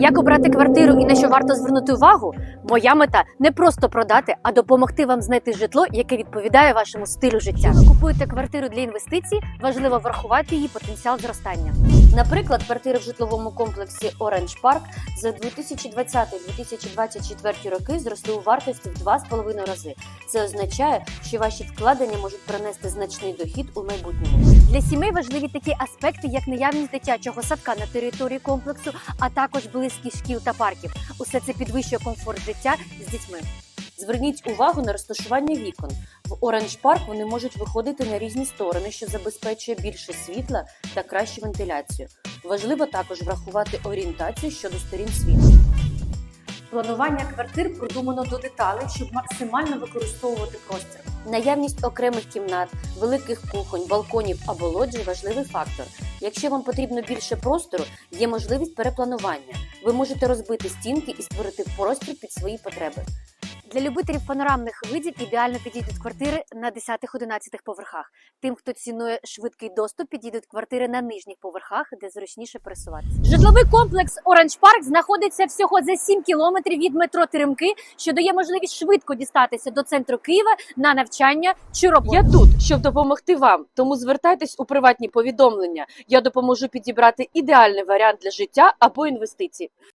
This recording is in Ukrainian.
Як обрати квартиру і на що варто звернути увагу? Моя мета не просто продати, а допомогти вам знайти житло, яке відповідає вашому стилю життя. Ви купуєте квартиру для інвестицій, важливо врахувати її потенціал зростання. Наприклад, квартири в житловому комплексі Orange Park за 2020-2024 роки зросли у вартості в 2,5 рази. Це означає, що ваші вкладення можуть принести значний дохід у майбутньому. Для сімей важливі такі аспекти, як наявність дитячого садка на території комплексу, а також близькість шкіл та парків. Усе це підвищує комфорт життя з дітьми. Зверніть увагу на розташування вікон. В Orange Park вони можуть виходити на різні сторони, що забезпечує більше світла та кращу вентиляцію. Важливо також врахувати орієнтацію щодо сторін світу. Планування квартир продумано до деталей, щоб максимально використовувати простір. Наявність окремих кімнат, великих кухонь, балконів або лоджій важливий фактор. Якщо вам потрібно більше простору, є можливість перепланування. Ви можете розбити стінки і створити простір під свої потреби. Для любителів панорамних видів ідеально підійдуть квартири на 10-11 поверхах. Тим, хто цінує швидкий доступ, підійдуть квартири на нижніх поверхах, де зручніше пересуватися. Житловий комплекс Orange Park знаходиться всього за 7 кілометрів від метро Теремки, що дає можливість швидко дістатися до центру Києва на навчання чи роботу. Я тут, щоб допомогти вам. Тому звертайтесь у приватні повідомлення. Я допоможу підібрати ідеальний варіант для життя або інвестицій.